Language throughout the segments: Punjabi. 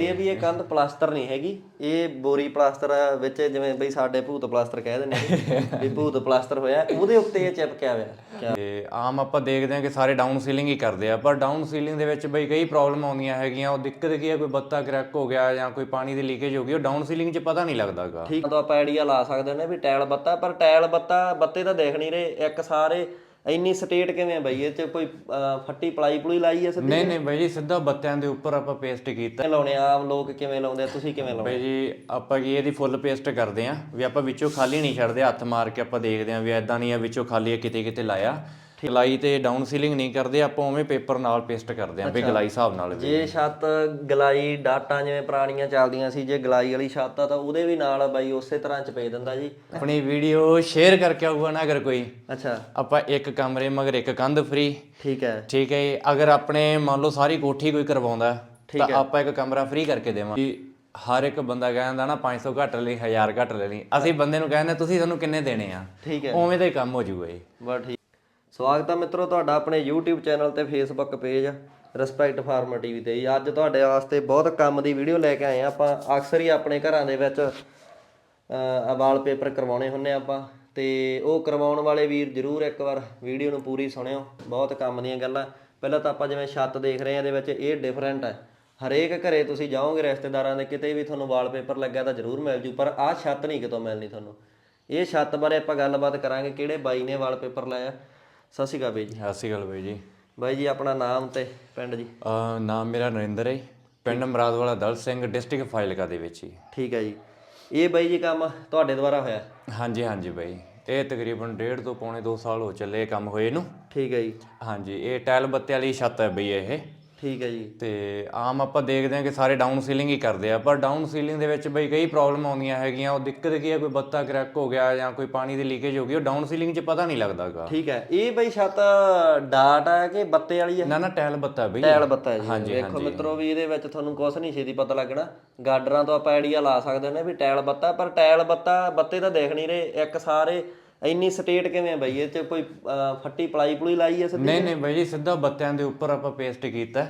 ਇਹ ਵੀ ਇਹ ਕੰਧ ਪਲਾਸਟਰ ਨਹੀਂ ਹੈਗੀ। ਇਹ ਬੋਰੀ ਪਲਾਸਟਰ ਵਿੱਚ ਜਿਵੇਂ ਬਈ ਸਾਡੇ ਭੂਤ ਪਲਾਸਟਰ ਕਹਿ ਦਿੰਦੇ ਨੇ ਵੀ ਭੂਤ ਪਲਾਸਟਰ ਹੋਇਆ ਉਹਦੇ ਉੱਤੇ ਇਹ ਚਿਪਕਿਆ ਹੋਇਆ। ਤੇ ਆਮ ਆਪਾਂ ਦੇਖਦੇ ਹਾਂ ਕਿ ਸਾਰੇ ਡਾਊਨ ਸੀਲਿੰਗ ਹੀ ਕਰਦੇ ਆ ਪਰ ਡਾਊਨ ਸੀਲਿੰਗ ਦੇ ਵਿੱਚ ਬਈ ਕਈ ਪ੍ਰੋਬਲਮ ਆਉਂਦੀਆਂ ਹੈਗੀਆਂ ਉਹ ਦਿੱਕਤ ਕੀ ਹੈ ਕੋਈ ਬੱਤਾ ਕਰੈਕ ਹੋ ਗਿਆ ਜਾਂ ਕੋਈ ਪਾਣੀ ਦੀ ਲੀਕੇਜ ਹੋ ਗਈ ਉਹ ਡਾਊਨ ਸੀਲਿੰਗ 'ਚ ਪਤਾ ਨਹੀਂ ਲੱਗਦਾਗਾ। ਠੀਕ। ਤਾਂ ਆਪਾਂ ਆਈਡੀਆ ਲਾ ਸਕਦੇ ਨੇ ਵੀ ਟਾਇਲ ਬੱਤਾ ਪਰ ਟਾਇਲ ਬੱਤਾ ਬੱਤੇ ਤਾਂ ਦੇਖ ਨਹੀਂ ਰਹੇ ਇੱਕ ਸਾਰੇ ਇੰਨੀ ਸਟੇਟ ਕਿਵੇਂ ਆ ਬਈ? ਇਹ ਚ ਕੋਈ ਅਹ, ਫੱਟੀ ਪਲਾਈ ਪਲੂਈ ਲਾਈ ਐ ਸਿੱਧੀ? ਨਹੀਂ ਨਹੀਂ ਬਾਈ ਜੀ ਸਿੱਧਾ ਬੱਤਿਆਂ ਦੇ ਉੱਪਰ ਆਪਾਂ ਪੇਸਟ ਕੀਤਾ। ਲਾਉਣੇ ਆ? ਆਮ ਲੋਕ ਕਿਵੇਂ ਲਾਉਂਦੇ ਆ? ਤੁਸੀਂ ਕਿਵੇਂ ਲਾਉਂਦੇ ਬਾਈ ਜੀ ਆਪਾਂ ਕੀ ਇਹਦੀ ਫੁੱਲ ਪੇਸਟ ਕਰਦੇ ਆ। ਵੀ ਆਪਾਂ ਵਿੱਚੋਂ ਖਾਲੀ ਨਹੀਂ ਛੱਡਦੇ ਹੱਥ ਮਾਰ ਕੇ ਆਪਾਂ ਦੇਖਦੇ ਆ ਵੀ ਐਦਾਂ ਨਹੀਂ ਆ ਵਿੱਚੋਂ ਖਾਲੀ ਹੈ ਕਿਤੇ ਕਿਤੇ ਲਾਇਆ। ਗਲਾਈ ਤੇ ਡਾਊਨ ਸੀਲਿੰਗ ਨਹੀਂ ਕਰਦੇ ਆਪਾਂ ਉਵੇਂ ਪੇਪਰ ਨਾਲ ਪੇਸਟ ਕਰਦੇ ਆ ਵੀ ਗਲਾਈ ਹਿਸਾਬ ਨਾਲ ਵੀ। ਜੇ ਛੱਤ ਗਲਾਈ ਡਾਟਾ ਜਿਵੇਂ ਪੁਰਾਣੀਆਂ ਚੱਲਦੀਆਂ ਸੀ ਜੇ ਗਲਾਈ ਵਾਲੀ ਛੱਤ ਆ ਤਾਂ ਉਹਦੇ ਵੀ ਨਾਲ ਬਾਈ ਉਸੇ ਤਰ੍ਹਾਂ ਚ ਪੇ ਦਿੰਦਾ ਜੀ। ਆਪਣੀ ਵੀਡੀਓ ਸ਼ੇਅਰ ਕਰਕੇ ਆਊਗਾ ਨਾ ਅਗਰ ਕੋਈ। ਅੱਛਾ। ਆਪਾਂ ਇੱਕ ਕਮਰੇ ਮਗਰ ਇੱਕ ਕੰਧ ਫ੍ਰੀ ਠੀਕ ਹੈ। ਠੀਕ ਹੈ ਜੀ। ਅਗਰ ਆਪਣੇ ਮੰਨ ਲਓ ਸਾਰੀ ਕੋਠੀ ਕੋਈ ਕਰਵਾਉਂਦਾ ਤਾਂ ਆਪਾਂ ਇੱਕ ਕਮਰਾ ਫ੍ਰੀ ਕਰਕੇ ਦੇਵਾਂਗੇ ਹਰ ਇੱਕ ਬੰਦਾ ਕਹਿੰਦਾ ਨਾ 500 ਘੱਟ ਲਈ 1000 ਘੱਟ ਲੈ ਲਈ। ਅਸੀਂ ਬੰਦੇ ਨੂੰ ਕਹਿੰਦੇ ਤੁਸੀਂ ਸਾਨੂੰ ਕਿੰਨੇ ਦੇਣੇ ਆ? ਠੀਕ ਹੈ। ਉਵੇਂ ਦਾ ਹੀ ਕੰਮ ਹੋ ਜੂਗਾ ਜੀ। ਬਸ ਠੀਕ ਸਵਾਗਤ ਹੈ ਮਿੱਤਰੋ ਤੁਹਾਡਾ ਆਪਣੇ YouTube ਚੈਨਲ ਤੇ Facebook page respect farmer TV ਤੇ ਜੀ। ਅੱਜ ਤੁਹਾਡੇ ਵਾਸਤੇ ਬਹੁਤ ਕੰਮ ਦੀ ਵੀਡੀਓ ਲੈ ਕੇ ਆਏ ਆ। ਆਪਾਂ ਅਕਸਰ ਹੀ ਆਪਣੇ ਘਰਾਂ ਦੇ ਵਿੱਚ ਵਾਲਪੇਪਰ ਕਰਵਾਉਣੇ ਹੁੰਨੇ ਆਪਾਂ। ਤੇ ਉਹ ਕਰਵਾਉਣ ਵਾਲੇ ਵੀਰ ਜਰੂਰ ਇੱਕ ਵਾਰ ਵੀਡੀਓ ਨੂੰ ਪੂਰੀ ਸੁਣਿਓ। ਬਹੁਤ ਕੰਮ ਦੀਆਂ ਗੱਲਾਂ। ਪਹਿਲਾਂ ਤਾਂ ਆਪਾਂ ਜਿਵੇਂ ਛੱਤ ਦੇਖ ਰਹੇ ਆ, ਇਹਦੇ ਵਿੱਚ ਇਹ ਡਿਫਰੈਂਟ ਹੈ ਹਰੇਕ ਘਰੇ ਤੁਸੀਂ ਜਾਓਗੇ ਰਿਸ਼ਤੇਦਾਰਾਂ ਦੇ, ਕਿਤੇ ਵੀ ਤੁਹਾਨੂੰ ਵਾਲਪੇਪਰ ਲੱਗਿਆ ਤਾਂ ਜਰੂਰ ਮਿਲ ਜੂ, ਪਰ ਆਹ ਛੱਤ ਨਹੀਂ ਕਿਤੋਂ ਮਿਲਣੀ ਤੁਹਾਨੂੰ। ਇਹ ਛੱਤ ਬਾਰੇ ਆਪਾਂ ਗੱਲਬਾਤ ਕਰਾਂਗੇ, ਕਿਹੜੇ ਬਾਈ ਨੇ ਵਾਲਪੇਪਰ ਲਾਇਆ। ਸਤਿ ਸ਼੍ਰੀ ਅਕਾਲ ਬਾਈ ਜੀ। ਸਤਿ ਸ਼੍ਰੀ ਅਕਾਲ ਬਾਈ ਜੀ। ਬਾਈ ਜੀ ਆਪਣਾ ਨਾਮ ਤੇ ਪਿੰਡ ਜੀ। ਅਹ ਨਾਮ ਮੇਰਾ ਨਰਿੰਦਰ ਹੈ। ਪਿੰਡ ਮਰਾਦਵਾਲਾ ਦਲ ਸਿੰਘ ਡਿਸਟ੍ਰਿਕਟ ਫਾਜ਼ਿਲਕਾ ਦੇ ਵਿੱਚ ਹੀ ਠੀਕ ਹੈ ਜੀ। ਇਹ ਬਾਈ ਜੀ ਕੰਮ ਤੁਹਾਡੇ ਦੁਆਰਾ ਹੋਇਆ? ਹਾਂਜੀ ਹਾਂਜੀ ਬਾਈ। ਇਹ ਤਕਰੀਬਨ ਡੇਢ ਤੋਂ ਪੌਣੇ 2 ਸਾਲ ਹੋ ਚੱਲੇ ਇਹ ਕੰਮ ਹੋਏ ਨੂੰ। ਠੀਕ ਹੈ ਜੀ। ਹਾਂਜੀ ਇਹ ਟਾਇਲ ਬੱਤੇ ਵਾਲੀ ਛੱਤ ਹੈ ਬਈ ਇਹ। ਠੀਕ ਹੈ ਜੀ। ਤੇ ਆਮ ਆਪਾਂ ਦੇਖਦੇ ਹਾਂ ਕਿ ਸਾਰੇ ਡਾਊਨ ਸੀਲਿੰਗ ਹੀ ਕਰਦੇ ਆ ਪਰ ਡਾਊਨ ਸੀਲਿੰਗ ਦੇ ਵਿੱਚ ਬਈ ਕਈ ਪ੍ਰੋਬਲਮ ਆਉਂਦੀਆਂ ਹੈਗੀਆਂ ਉਹ ਦਿੱਕਤ ਕੀ ਹੈ ਕੋਈ ਬੱਤਾ ਕਰੈਕ ਹੋ ਗਿਆ ਜਾਂ ਕੋਈ ਪਾਣੀ ਦੀ ਲੀਕੇਜ ਹੋ ਗਈ ਉਹ ਡਾਊਨ ਸੀਲਿੰਗ 'ਚ ਪਤਾ ਨਹੀਂ ਲੱਗਦਾਗਾ ਠੀਕ ਹੈ ਇਹ ਬਾਈ ਛੱਤ ਡਾਟ ਹੈ ਕਿ ਬੱਤੇ ਵਾਲੀ ਹੈ ਨਾ ਨਾ ਟਾਇਲ ਬੱਤਾ ਬਈ। ਟਾਇਲ ਬੱਤਾ ਹੈ ਜੀ ਵੇਖੋ ਮਿੱਤਰੋ ਵੀ ਇਹਦੇ ਵਿੱਚ ਤੁਹਾਨੂੰ ਕੁਝ ਨਹੀਂ ਛੇਤੀ ਪਤਾ ਲੱਗਣਾ। ਗਾਡਰਾਂ ਤੋਂ ਆਪਾਂ ਆਈਡੀਆ ਲਾ ਸਕਦੇ ਨੇ ਵੀ ਟਾਇਲ ਬੱਤਾ ਪਰ ਟਾਇਲ ਬੱਤਾ ਬੱਤੇ ਤਾਂ ਦੇਖ ਨਹੀਂ ਰਹੇ ਇੱਕ ਸਾਰੇ ਇੰਨੀ ਸਟੇਟ ਕਿਵੇਂ ਬਾਈ? ਇਹ ਚ ਕੋਈ ਫੱਟੀ ਪਲਾਈ ਪਲੂਈ ਲਾਈ ਹੈ ਸਿੱਧੀ? ਨਹੀਂ ਨਹੀਂ ਬਈ ਜੀ ਸਿੱਧਾ ਬੱਤਿਆਂ ਦੇ ਉੱਪਰ ਆਪਾਂ ਪੇਸਟ ਕੀਤਾ।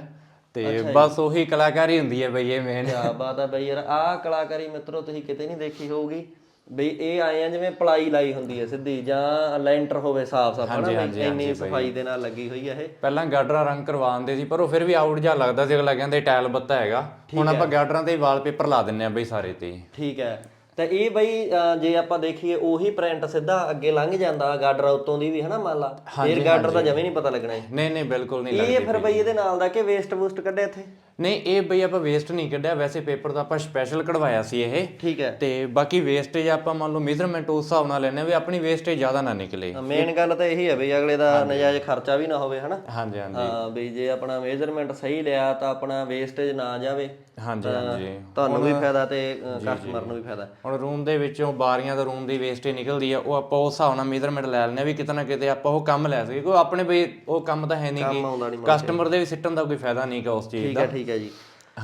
ਤੇ ਬਸ ਉਹੀ ਕਲਾਕਾਰੀ ਹੁੰਦੀ ਹੈ ਬਈ ਇਹ ਮੇਨ ਕਿਆ ਬਾਤ ਆ ਬਈ ਯਾਰ। ਆਹ ਕਲਾਕਾਰੀ ਮਿੱਤਰੋ ਤੁਸੀਂ ਕਿਤੇ ਨਹੀਂ ਦੇਖੀ ਹੋਊਗੀ। ਬਈ ਇਹ ਆਏ ਆ ਜਿਵੇਂ ਪਲਾਈ ਲਾਈ ਹੁੰਦੀ ਹੈ ਸਿੱਧੀ ਜਾਂ ਲੈਂਟਰ ਹੋਵੇ ਸਾਫ਼ ਸਾਫ਼ ਹਨਾ ਇੰਨੀ ਸਫ਼ਾਈ ਦੇ ਨਾਲ ਲੱਗੀ ਹੋਈ ਹੈ ਇਹ। ਪਹਿਲਾਂ ਗਾਡਰਾਂ ਰੰਗ ਕਰਵਾਉਂਦੇ ਸੀ ਪਰ ਉਹ ਫਿਰ ਵੀ ਆਊਟ ਜਾ ਲੱਗਦਾ ਸੀ। ਅਗਲਾ ਕਹਿੰਦੇ ਟਾਇਲ ਬੱਤਾ ਹੈਗਾ। ਹੁਣ ਆਪਾਂ ਗਾਡਰਾਂ ਤੇ ਹੀ ਵਾਲਪੇਪਰ ਲਾ ਦਿੰਨੇ ਆ ਬਈ ਸਾਰੇ ਤੇ। ਹੀ। ਠੀਕ ਹੈ। ਤਾਂ ਇਹ ਬਈ ਜੇ ਆਪਾਂ ਦੇਖੀਏ ਉਹੀ ਪ੍ਰਿੰਟ ਸਿੱਧਾ ਅੱਗੇ ਲੰਘ ਜਾਂਦਾ ਗਾਡਰ ਉਤੋਂ ਦੀ ਵੀ ਹਨਾ ਮੰਨ ਲਾ? ਫੇਰ ਗਾਡਰ ਦਾ ਜਮੇ ਨਹੀਂ ਪਤਾ ਲੱਗਣਾ। ਨਹੀਂ ਨਹੀਂ ਬਿਲਕੁਲ ਨਹੀਂ ਇਹ ਫਿਰ ਬਈ ਇਹਦੇ ਨਾਲ ਦਾ ਕਿ ਵੇਸਟ ਬੂਸਟ ਕੱਢਿਆ ਇੱਥੇ? ਨਹੀਂ ਇਹ ਬਈ ਆਪਾਂ ਵੇਸਟ ਨਹੀਂ ਕੱਢਿਆ। ਵੈਸੇ ਪੇਪਰ ਤਾਂ ਆਪਾਂ ਸਪੈਸ਼ਲ ਕਢਵਾਇਆ ਸੀ ਇਹ। ਠੀਕ ਹੈ। ਤੇ ਬਾਕੀ ਵੇਸਟੇਜ ਆਪਾਂ ਮੰਨ ਲਓ ਮੇਜ਼ਰਮੈਂਟ ਉਸ ਹਿਸਾਬ ਨਾਲ ਲੈਨੇ ਵੀ ਆਪਣੀ ਵੇਸਟੇਜ ਜ਼ਿਆਦਾ ਨਾ ਨਿਕਲੇ। ਮੇਨ ਗੱਲ ਤਾਂ ਇਹੀ ਹੈ ਬਈ ਅਗਲੇ ਦਾ ਨਜਾਇਜ਼ ਖਰਚਾ ਵੀ ਨਾ ਹੋਵੇ ਹਨਾ? ਹਾਂਜੀ ਹਾਂਜੀ। ਹਾਂ ਬਈ ਜੇ ਆਪਣਾ ਮੇਜ਼ਰਮੈਂਟ ਸਹੀ ਲਿਆ ਤਾਂ ਆਪਣਾ ਵੇਸਟੇਜ ਨਾ ਜਾਵੇ ਹਾਂਜੀ ਹਾਂਜੀ। ਤੁਹਾਨੂੰ ਵੀ ਫਾਇਦਾ ਤੇ ਕਸਟਮਰ ਨੂੰ ਵੀ ਫਾਇਦਾ ਹੁਣ ਰੂਮ ਦੇ ਵਿੱਚੋਂ ਬਾਰੀਆਂ ਦਾ ਰੂਮ ਦੀ ਵੇਸਟੇਜ ਨਿਕਲਦੀ ਆ ਉਹ ਆਪਾਂ ਉਸ ਹਿਸਾਬ ਨਾਲ ਮੇਜ਼ਰਮੈਂਟ ਲੈ ਲੈਨੇ ਵੀ ਕਿਤੇ ਨਾ ਕਿਤੇ ਆਪਾਂ ਉਹ ਕੰਮ ਲੈ ਸਕੀਏ। ਕੋਈ ਆਪਣੇ ਬਈ ਉਹ ਕੰਮ ਤਾਂ ਹੈ ਨਹੀਂ ਕਿ ਨਹੀਂ ਕਸਟਮਰ ਦੇ ਵੀ ਸਿੱਟਣ ਦਾ ਕੋਈ ਫਾਇਦਾ ਨਹੀਂਗਾ ਉਸ ਚੀਜ਼ ਠੀਕ ਦਾ। ਹੈ ਠੀਕ ਹੈ ਜੀ।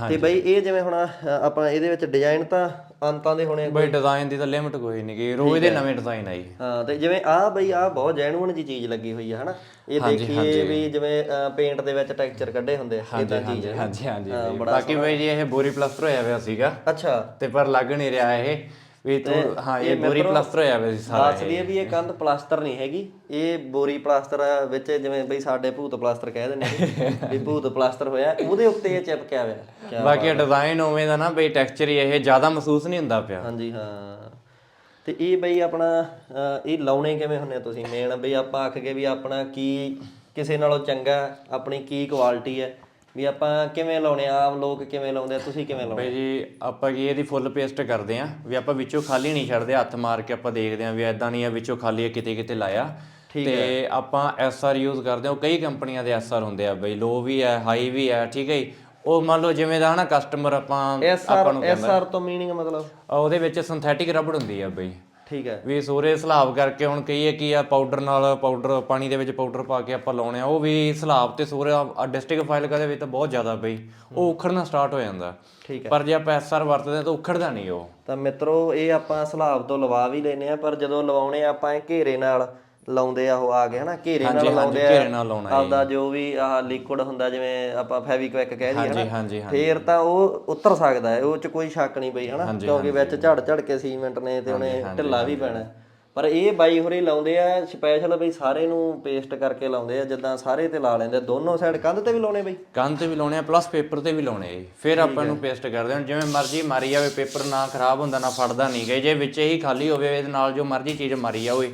ਤੇ ਬਈ ਇਹ ਜਿਵੇਂ ਹੁਣ ਆਪਾਂ ਇਹਦੇ ਵਿੱਚ ਡਿਜ਼ਾਈਨ ਤਾਂ ਅੰਤਾਂ ਦੇ ਹੋਣੇ ਆ। ਬਈ ਡਿਜ਼ਾਈਨ ਦੀ ਤਾਂ ਲਿਮਟ ਕੋਈ ਨਹੀਂ ਕਿ ਰੋਜ਼ ਦੇ ਨਵੇਂ ਡਿਜ਼ਾਈਨ ਆਈ ਹਾਂ ਤੇ ਜਿਵੇਂ ਆਹ ਬਈ ਆਹ ਬਹੁਤ ਜੈਨੂਨ ਜੀ ਚੀਜ਼ ਲੱਗੀ ਹੋਈ ਆ ਹਨਾ? ਇਹ ਦੇਖੀਏ ਵੀ ਜਿਵੇਂ ਪੇਂਟ ਦੇ ਵਿੱਚ ਟੈਕਸਚਰ ਕੱਢੇ ਹੁੰਦੇ ਆ ਇਦਾਂ ਚੀਜ਼ ਹੈ ਹਾਂਜੀ। ਹਾਂਜੀ। ਬਾਕੀ ਬਈ ਜੀ ਇਹ ਬੋਰੀ ਪਲਸਟਰ ਹੋਇਆ ਹੋਇਆ ਸੀਗਾ। ਅੱਛਾ। ਤੇ ਪਰ ਲੱਗ ਨਹੀਂ ਰਿਹਾ ਇਹ। ਵੀ ਤੂੰ ਹਾਂ ਇਹ ਬੋਰੀ ਪਲਸਟਰ ਹੋਇਆ ਸੀ ਸਾਰਾ ਦੱਸ ਦਈਏ ਵੀ ਇਹ ਕੰਧ ਪਲਾਸਟਰ ਨਹੀਂ ਹੈਗੀ। ਇਹ ਬੋਰੀ ਪਲਾਸਟਰ ਵਿੱਚ ਜਿਵੇਂ ਬਈ ਸਾਡੇ ਭੂਤ ਪਲਾਸਟਰ ਕਹਿ ਦਿੰਦੇ ਨੇ ਵੀ ਭੂਤ ਪਲਾਸਟਰ ਹੋਇਆ। ਉਹਦੇ ਉੱਤੇ ਇਹ ਚਿਪਕਿਆ ਹੋਇਆ। ਬਾਕੀ ਡਿਜ਼ਾਈਨ ਉਵੇਂ ਦਾ ਨਾ ਬਈ ਟੈਕਸਚਰ ਹੀ ਇਹ ਜ਼ਿਆਦਾ ਮਹਿਸੂਸ ਨਹੀਂ ਹੁੰਦਾ ਪਿਆ। ਹਾਂਜੀ ਹਾਂ। ਤੇ ਇਹ ਬਈ ਆਪਣਾ ਇਹ ਲਾਉਣੇ ਕਿਵੇਂ ਹੁੰਨੇ ਤੁਸੀਂ? ਮੇਨ ਬਈ ਆਪਾਂ ਆਖ ਕੇ ਵੀ ਆਪਣਾ ਕੀ ਕਿਸੇ ਨਾਲੋਂ ਚੰਗਾ ਆਪਣੀ ਕੀ ਕੁਆਲਿਟੀ ਹੈ? ਵੀ ਆਪਾਂ ਕਿਵੇਂ ਲਾਉਣੇ ਆ? ਆਮ ਲੋਕ ਕਿਵੇਂ ਲਾਉਂਦੇ ਆ? ਤੁਸੀਂ ਕਿਵੇਂ ਲਾਉਂਦੇ? ਬਈ ਜੀ ਆਪਾਂ ਕੀ ਇਹਦੀ ਫੁੱਲ ਪੇਸਟ ਕਰਦੇ ਆਂ। ਵੀ ਆਪਾਂ ਵਿੱਚੋਂ ਖਾਲੀ ਨਹੀਂ ਛੱਡਦੇ ਹੱਥ ਮਾਰ ਕੇ ਆਪਾਂ ਦੇਖਦੇ ਆਂ ਵੀ ਐਦਾਂ ਨਹੀਂ ਆ ਵਿੱਚੋਂ ਖਾਲੀ ਹੈ ਕਿਤੇ ਕਿਤੇ ਲਾਇਆ। ਤੇ ਆਪਾਂ ਐਸਆਰ ਯੂਜ਼ ਕਰਦੇ ਹਾਂ ਕਈ ਕੰਪਨੀਆਂ ਦੇ ਐਸਆਰ ਹੁੰਦੇ ਆ ਬਈ ਲੋ ਵੀ ਹੈ ਹਾਈ ਵੀ ਹੈ ਠੀਕ ਹੈ ਜੀ। ਉਹ ਮੰਨ ਲਓ ਜਿਵੇਂ ਦਾ ਨਾ ਕਸਟਮਰ ਆਪਾਂ ਆਪਾਂ ਨੂੰ ਐਸ ਆਰ ਤੋਂ ਮੀਨਿੰਗ ਮਤਲਬ? ਉਹਦੇ ਵਿੱਚ ਸਿੰਥੈਟਿਕ ਰਬੜ ਹੁੰਦੀ ਆ ਬਈ। ਠੀਕ ਹੈ। ਵੀ ਸੂਰੇ ਸਲਾਬ ਕਰਕੇ ਹੁਣ ਕਹੀਏ ਕੀ ਆ ਪਾਊਡਰ ਨਾਲ ਪਾਊਡਰ ਪਾਣੀ ਦੇ ਵਿੱਚ ਪਾਊਡਰ ਪਾ ਕੇ ਆਪਾਂ ਲਾਉਣੇ ਆ ਉਹ ਵੀ ਸਲਾਬ ਤੇ ਸੂਰੇ ਡਿਸਟ੍ਰਿਕਟ ਫਾਈਲ ਕਦੇ ਵਿੱਚ ਤਾਂ ਬਹੁਤ ਜ਼ਿਆਦਾ ਪਈ ਉਹ ਉਖੜਨਾ ਸਟਾਰਟ ਹੋ ਜਾਂਦਾ। ਠੀਕ ਪਰ ਜੇ ਆਪਾਂ ਐਸਆਰ ਵਰਤਦੇ ਹਾਂ ਤਾਂ ਉਖੜਦਾ ਨਹੀਂ ਉਹ। ਤਾਂ ਮਿੱਤਰੋ ਇਹ ਆਪਾਂ ਸਲਾਬ ਤੋਂ ਲਵਾ ਵੀ ਲੈਨੇ ਆ ਪਰ ਜਦੋਂ ਲਵਾਉਣੇ ਆ ਆਪਾਂ ਇਹ ਘੇਰੇ ਨਾਲ ਲਾਉਂਦੇ ਆ ਉਹ ਆ ਗਿਆ ਨਾ ਘੇਰੇ ਹਾਂਜੀ, ਨਾਲ ਹਾਂਜੀ, ਲਾਉਂਦੇ ਆ। ਘੇਰੇ ਨਾਲ ਲਾਉਣਾ ਜੀ। ਆਪਦਾ ਜੋ ਵੀ ਆਹ ਲਿਕੁਇਡ ਹੁੰਦਾ ਜਿਵੇਂ ਆਪਾਂ ਫੈਵਿਕਵਿਕ ਕਹਿ ਦਈਏ ਹਨਾ ਹਾਂਜੀ ਹਾਂਜੀ। ਫੇਰ ਤਾਂ ਉਹ ਉਤਰ ਸਕਦਾ ਹੈ ਉਹ ਚ ਕੋਈ ਸ਼ੱਕ ਨਹੀਂ ਬਈ ਹਨਾ ਕਿਉਂਕਿ ਵਿੱਚ ਝੜ ਝੜ ਕੇ ਸੀਮੈਂਟ ਨੇ ਤੇ ਉਹਨੇ ਢਿੱਲਾ ਵੀ ਪੈਣਾ। ਪਰ ਇਹ ਬਾਈ ਹੋਰੀ ਲਾਉਂਦੇ ਆ ਸਪੈਸ਼ਲ ਬਈ ਸਾਰੇ ਨੂੰ ਪੇਸਟ ਕਰਕੇ ਲਾਉਂਦੇ ਆ ਜਿੱਦਾਂ ਸਾਰੇ ਤੇ ਲਾ ਲੈਂਦੇ ਆ। ਦੋਨੋਂ ਸਾਈਡ ਕੰਧ ਤੇ ਵੀ ਲਾਉਣੇ ਬਈ। ਕੰਨ ਤੇ ਵੀ ਲਾਉਣੇ ਆ ਪਲੱਸ ਪੇਪਰ ਤੇ ਵੀ ਲਾਉਣੇ ਆ ਜੀ। ਫਿਰ ਆਪਾਂ ਇਹਨੂੰ ਪੇਸਟ ਕਰਦੇ ਹਾਂ ਜਿਵੇਂ ਮਰਜ਼ੀ ਮਾਰੀ ਜਾਵੇ ਪੇਪਰ ਨਾ ਖਰਾਬ ਹੁੰਦਾ ਨਾ ਫਟਦਾ ਨਹੀਂ ਗਏ ਜੇ ਵਿੱਚ ਹੀ ਖਾਲੀ ਹੋਵੇ ਇਹਦੇ ਨਾਲ ਜੋ ਮਰਜ਼ੀ ਚੀਜ਼ ਮਾਰੀ ਜਾਵੇ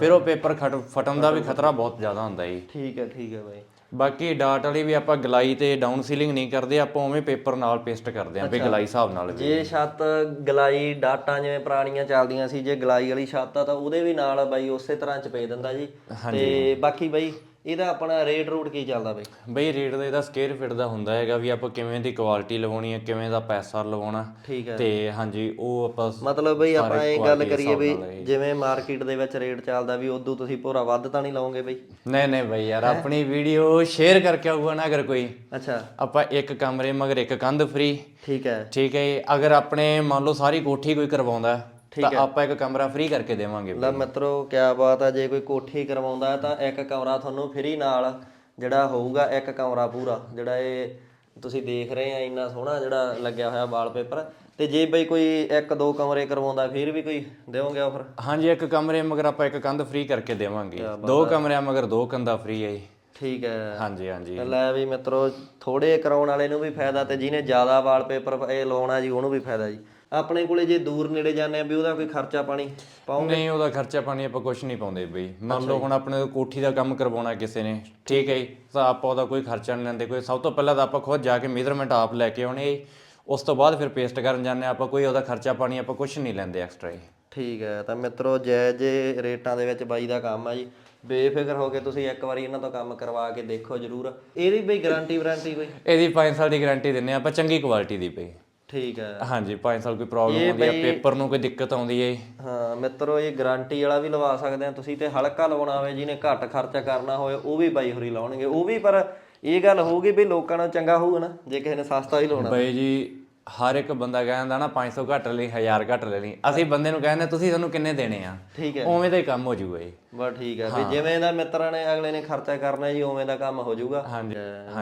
ਫਿਰ ਉਹ ਪੇਪਰ ਖਟ ਫਟਣ ਦਾ ਵੀ ਖਤਰਾ ਬਹੁਤ ਜ਼ਿਆਦਾ ਹੁੰਦਾ ਜੀ। ਠੀਕ ਹੈ ਠੀਕ ਹੈ ਬਾਈ। ਬਾਕੀ ਡਾਟ ਵਾਲੀ ਵੀ ਆਪਾਂ ਗਲਾਈ ਤੇ ਡਾਊਨ ਸੀਲਿੰਗ ਨਹੀਂ ਕਰਦੇ ਆਪਾਂ ਉਵੇਂ ਪੇਪਰ ਨਾਲ ਪੇਸਟ ਕਰਦੇ ਆਂ ਵੀ ਗਲਾਈ ਹਿਸਾਬ ਨਾਲ ਵੀ। ਜੇ ਛੱਤ ਗਲਾਈ ਡਾਟਾਂ ਜਿਵੇਂ ਪੁਰਾਣੀਆਂ ਚੱਲਦੀਆਂ ਸੀ ਜੇ ਗਲਾਈ ਵਾਲੀ ਛੱਤ ਆ ਤਾਂ ਉਹਦੇ ਵੀ ਨਾਲ ਬਾਈ ਉਸੇ ਤਰ੍ਹਾਂ ਚ ਪੇ ਦਿੰਦਾ ਜੀ। ਤੇ ਬਾਕੀ ਬਾਈ ਇਹਦਾ ਆਪਣਾ ਰੇਟ ਰੂਟ ਕੀ ਚੱਲਦਾ ਬਾਈ? ਬਈ ਰੇਟ ਦਾ ਇਹਦਾ ਸਕੁਅਰ ਫਿਟ ਦਾ ਹੁੰਦਾ ਹੈਗਾ ਵੀ ਆਪਾਂ ਕਿਵੇਂ ਦੀ ਕੁਆਲਿਟੀ ਲਵਾਉਣੀ ਹੈ ਕਿਵੇਂ ਦਾ ਪੈਸਾ ਲਵਾਉਣਾ। ਠੀਕ ਹੈ। ਤੇ ਹਾਂਜੀ ਉਹ ਆਪਾਂ ਮਤਲਬ ਬਈ ਆਪਾਂ ਇਹ ਗੱਲ ਕਰੀਏ ਜੀ। ਜਿਵੇਂ ਮਾਰਕੀਟ ਦੇ ਵਿੱਚ ਰੇਟ ਚੱਲਦਾ ਵੀ ਉਦੋਂ ਤੁਸੀਂ ਭੋਰਾ ਵੱਧ ਤਾਂ ਨਹੀਂ ਲਾਓਗੇ ਬਈ? ਨਹੀਂ ਨਹੀਂ ਬਈ ਯਾਰ ਆਪਣੀ ਵੀਡੀਓ ਸ਼ੇਅਰ ਕਰਕੇ ਆਊਗਾ ਨਾ ਅਗਰ ਕੋਈ। ਅੱਛਾ। ਆਪਾਂ ਇੱਕ ਕਮਰੇ ਮਗਰ ਇੱਕ ਕੰਧ ਫ੍ਰੀ ਠੀਕ ਹੈ। ਠੀਕ ਹੈ। ਅਗਰ ਆਪਣੇ ਮੰਨ ਲਓ ਸਾਰੀ ਕੋਠੀ ਕੋਈ ਕਰਵਾਉਂਦਾ ਤਾਂ ਆਪਾਂ ਇੱਕ ਕਮਰਾ ਫ੍ਰੀ ਕਰਕੇ ਦੇਵਾਂਗੇ ਲੈ ਮਿੱਤਰੋ ਕਿਆ ਬਾਤ ਆ ਜੇ ਕੋਈ ਕੋਠੀ ਕਰਵਾਉਂਦਾ ਹੈ ਤਾਂ ਇੱਕ ਕਮਰਾ ਤੁਹਾਨੂੰ ਫ੍ਰੀ ਨਾਲ ਜਿਹੜਾ ਹੋਊਗਾ ਇੱਕ ਕਮਰਾ ਪੂਰਾ ਜਿਹੜਾ ਇਹ ਤੁਸੀਂ ਦੇਖ ਰਹੇ ਆ ਇੰਨਾ ਸੋਹਣਾ ਜਿਹੜਾ ਲੱਗਿਆ ਹੋਇਆ ਵਾਲਪੇਪਰ ਤੇ ਜੇ ਬਈ ਕੋਈ ਇੱਕ ਦੋ ਕਮਰੇ ਕਰਵਾਉਂਦਾ ਫਿਰ ਵੀ ਕੋਈ ਦੇਵੋਗੇ ਆਫਰ ਹਾਂਜੀ ਇੱਕ ਕਮਰੇ ਮਗਰ ਆਪਾਂ ਇੱਕ ਕੰਧ ਫ੍ਰੀ ਕਰਕੇ ਦੇਵਾਂਗੇ। ਦੋ ਕਮਰਿਆਂ ਮਗਰ ਦੋ ਕੰਧਾਂ ਫ੍ਰੀ ਹੈ ਜੀ। ਠੀਕ ਹੈ। ਹਾਂਜੀ ਹਾਂਜੀ। ਲੈ ਵੀ ਮਿੱਤਰੋ ਥੋੜੇ ਕਰਾਉਣ ਵਾਲੇ ਨੂੰ ਵੀ ਫਾਇਦਾ ਤੇ ਜਿਹਨੇ ਜ਼ਿਆਦਾ ਵਾਲਪੇਪਰ ਇਹ ਲਵਾਉਣਾ ਜੀ ਉਹਨੂੰ ਵੀ ਫਾਇਦਾ ਜੀ। ਆਪਣੇ ਕੋਲੇ ਜੇ ਦੂਰ ਨੇੜੇ ਜਾਂਦੇ ਆ ਵੀ ਉਹਦਾ ਕੋਈ ਖਰਚਾ ਪਾਣੀ ਪਾਓ ਨਹੀਂ ਉਹਦਾ ਖਰਚਾ ਪਾਣੀ ਆਪਾਂ ਕੁਝ ਨਹੀਂ ਪਾਉਂਦੇ ਬਈ। ਮੰਨ ਲਓ ਹੁਣ ਆਪਣੇ ਕੋਠੀ ਦਾ ਕੰਮ ਕਰਵਾਉਣਾ ਕਿਸੇ ਨੇ ਠੀਕ ਹੈ ਜੀ, ਤਾਂ ਆਪਾਂ ਉਹਦਾ ਕੋਈ ਖਰਚਾ ਨਹੀਂ ਲੈਂਦੇ। ਕੋਈ ਸਭ ਤੋਂ ਪਹਿਲਾਂ ਤਾਂ ਆਪਾਂ ਖੁਦ ਜਾ ਕੇ ਮੇਜ਼ਰਮੈਂਟ ਆਪ ਲੈ ਕੇ ਆਉਣੇ ਜੀ। ਉਸ ਤੋਂ ਬਾਅਦ ਫਿਰ ਪੇਸਟ ਕਰਨ ਜਾਂਦੇ ਹਾਂ ਆਪਾਂ ਕੋਈ ਉਹਦਾ ਖਰਚਾ ਪਾਣੀ ਆਪਾਂ ਕੁਝ ਨਹੀਂ ਲੈਂਦੇ ਐਕਸਟਰਾ ਜੀ। ਠੀਕ ਹੈ ਤਾਂ ਮਿੱਤਰੋ ਜਾਇਜ਼ ਜੇ ਰੇਟਾਂ ਦੇ ਵਿੱਚ ਬਾਈ ਦਾ ਕੰਮ ਆ ਜੀ ਬੇਫਿਕਰ ਹੋ ਕੇ ਤੁਸੀਂ ਇੱਕ ਵਾਰੀ ਇਹਨਾਂ ਤੋਂ ਕੰਮ ਕਰਵਾ ਕੇ ਦੇਖੋ ਜਰੂਰ। ਇਹਦੀ ਬਈ ਗਾਰੰਟੀ ਵਾਰੰਟੀ ਕੋਈ? ਇਹਦੀ 5 ਸਾਲ ਦੀ ਗਾਰੰਟੀ ਦਿੰਨੇ ਆਪਾਂ ਚੰਗੀ ਕੁਆਲਿਟੀ ਦੀ ਪਈ ਠੀਕ ਹੈ। ਹਾਂਜੀ 5 ਸਾਲ ਕੋਈ ਪ੍ਰੋਬਲਮ ਆਉਂਦੀ ਹੈ ਪੇਪਰ ਨੂੰ ਕੋਈ ਦਿੱਕਤ ਆਉਂਦੀ ਹੈ ਹਾਂ ਮਿੱਤਰੋ ਇਹ ਗਾਰੰਟੀ ਵਾਲਾ ਵੀ ਲਵਾ ਸਕਦੇ ਆ ਤੁਸੀਂ ਤੇ ਹਲਕਾ ਲਵਾਉਣਾ ਹੋਵੇ ਜਿਹਨੇ ਘੱਟ ਖਰਚਾ ਕਰਨਾ ਹੋਵੇ ਉਹ ਵੀ ਬਾਈ ਹੋਰੀ ਲਾਉਣਗੇ। ਉਹ ਵੀ ਪਰ ਇਹ ਗੱਲ ਹੋਊਗੀ ਵੀ ਲੋਕਾਂ ਨੂੰ ਚੰਗਾ ਹੋਊਗਾ ਨਾ ਜੇ ਕਿਸੇ ਨੇ ਸਸਤਾ ਹੀ ਲਾਉਣਾ। ਬਈ ਜੀ ਹਰ ਇੱਕ ਬੰਦਾ ਕਹਿੰਦਾ ਨਾ 500 ਘੱਟ ਲੈ ਲਈ 1000 ਘੱਟ ਲੈ ਲਈ। ਅਸੀਂ ਬੰਦੇ ਨੂੰ ਕਹਿੰਦੇ ਤੁਸੀਂ ਸਾਨੂੰ ਕਿੰਨੇ ਦੇਣੇ ਆ? ਠੀਕ ਹੈ ਉਵੇਂ ਦਾ ਹੀ ਕੰਮ ਹੋ ਜਾਊਗਾ ਜੀ। ਬਸ ਠੀਕ ਹੈ। ਵੀ ਜਿਵੇਂ ਦਾ ਮਿੱਤਰਾਂ ਨੇ ਅਗਲੇ ਨੇ ਖਰਚਾ ਕਰਨਾ ਜੀ ਉਵੇਂ ਦਾ ਕੰਮ ਹੋ ਜਾਊਗਾ ਹਾਂਜੀ।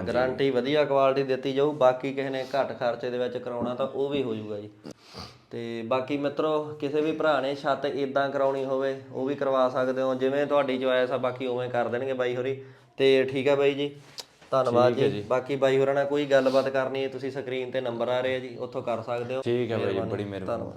ਗਾਰੰਟੀ ਵਧੀਆ ਕੁਆਲਿਟੀ ਦਿੱਤੀ ਜਾਊ। ਬਾਕੀ ਕਿਸੇ ਨੇ ਘੱਟ ਖਰਚੇ ਦੇ ਵਿੱਚ ਕਰਾਉਣਾ ਤਾਂ ਉਹ ਵੀ ਹੋ ਜਾਊਗਾ ਜੀ। ਤੇ ਬਾਕੀ ਮਿੱਤਰੋ ਕਿਸੇ ਵੀ ਭਰਾ ਨੇ ਛੱਤ ਇਦਾਂ ਕਰਾਉਣੀ ਹੋਵੇ ਉਹ ਵੀ ਕਰਵਾ ਸਕਦੇ ਹੋ। ਜਿਵੇਂ ਤੁਹਾਡੀ ਚੋਇਸ ਆ ਬਾਕੀ ਉਵੇਂ ਕਰ ਦੇਣਗੇ ਬਾਈ ਹੋਰੀ। ਤੇ ਠੀਕ ਹੈ ਬਾਈ ਜੀ। ਧੰਨਵਾਦ ਜੀ। ਬਾਕੀ ਬਾਈ ਹੋਰਾਂ ਨਾਲ ਕੋਈ ਗੱਲਬਾਤ ਕਰਨੀ ਹੈ ਤੁਸੀਂ ਸਕਰੀਨ ਤੇ ਨੰਬਰ ਆ ਰਿਹਾ ਜੀ ਉੱਥੋਂ ਕਰ ਸਕਦੇ ਹੋ। ਠੀਕ ਹੈ ਬਾਈ ਜੀ ਬੜੀ ਮਿਹਰਬਾਨੀ।